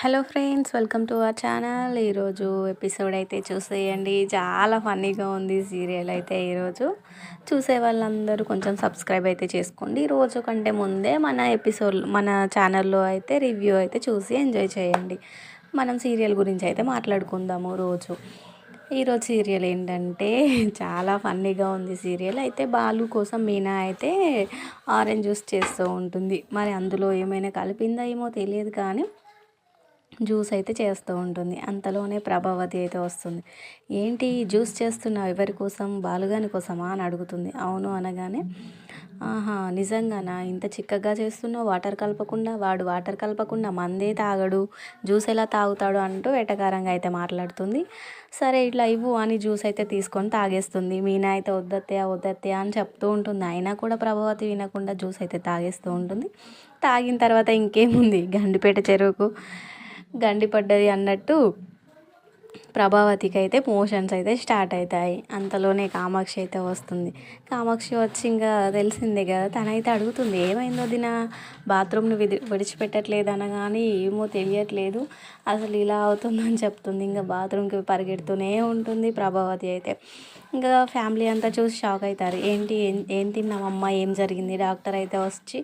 Hello friends welcome to our channel. ఈరోజు episode అయితే చూసేయండి. చాలా ఫన్నీగా ఉంది సీరియల్ అయితే ఈరోజు. చూసే వాళ్ళందరూ కొంచెం సబ్స్క్రైబ్ అయితే చేసుకోండి. రోజు కంటే ముందే మన ఎపిసోడ్ మన ఛానల్లో అయితే రివ్యూ అయితే చూసి ఎంజాయ్ చేయండి. మనం సీరియల్ గురించి అయితే మాట్లాడుకుందాము రోజు. ఈరోజు సీరియల్ ఏంటంటే చాలా ఫన్నీగా ఉంది సీరియల్. అయితే బాలు కోసం మీనా అయితే ఆరెంజ్ జ్యూస్ చేస్తూ ఉంటుంది. మరి అందులో ఏమైనా కలిపిందా ఏమో తెలియదు కానీ జ్యూస్ అయితే చేస్తూ ఉంటుంది. అంతలోనే ప్రభావతి అయితే వస్తుంది. ఏంటి జ్యూస్ చేస్తున్నావు? ఎవరి కోసం? బాలుగాని కోసమా? అని అడుగుతుంది. అవును అనగానే ఆహా నిజంగానా? ఇంత చిక్కగా చేస్తున్నావు? వాటర్ కలపకుండా? వాడు వాటర్ కలపకుండా మందే తాగడు. జ్యూస్ ఎలా తాగుతాడు? అంటూ వేటకారంగా అయితే మాట్లాడుతుంది. సరే ఇట్లా ఇవ్వు అని జ్యూస్ అయితే తీసుకొని తాగేస్తుంది. మీనా అయితే వద్దత్తయా వద్దత్తయా అని చెప్తూ ఉంటుంది. అయినా కూడా ప్రభావతి వినకుండా జ్యూస్ అయితే తాగేస్తూ ఉంటుంది. తాగిన తర్వాత ఇంకేముంది? గండిపేట చెరువుకు గండి పడ్డది అన్నట్టు ప్రభావతికి అయితే మోషన్స్ అయితే స్టార్ట్ అవుతాయి. అంతలోనే కామాక్షి అయితే వస్తుంది. కామాక్షి వచ్చి ఇంకా తెలిసిందే కదా తనైతే అడుగుతుంది ఏమైందో దిన? బాత్రూమ్ను విడి విడిచిపెట్టట్లేదు అనగాని ఏమో తెలియట్లేదు. అసలు ఇలా అవుతుందని చెప్తుంది. ఇంకా బాత్రూమ్కి పరిగెడుతూనే ఉంటుంది ప్రభావతి అయితే. ఇంకా ఫ్యామిలీ అంతా చూసి షాక్ అవుతారు. ఏంటి ఏం ఏం తిన్నామమ్మా? ఏం జరిగింది? డాక్టర్ అయితే వచ్చి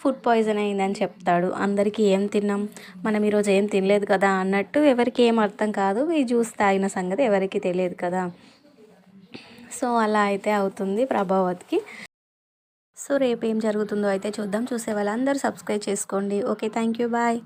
ఫుడ్ పాయిజన్ అయిందని చెప్తాడు. అందరికీ ఏం తిన్నాం? మనం ఈరోజు ఏం తినలేదు కదా అన్నట్టు ఎవరికి ఏం అర్థం కాదు. ఈ జ్యూస్ తాగిన సంగతి ఎవరికి తెలియదు కదా. సో అలా అయితే అవుతుంది ప్రభావత్కి. సో రేపు ఏం జరుగుతుందో అయితే చూద్దాం. చూసే వాళ్ళందరూ సబ్స్క్రైబ్ చేసుకోండి. Okay thank you. బాయ్.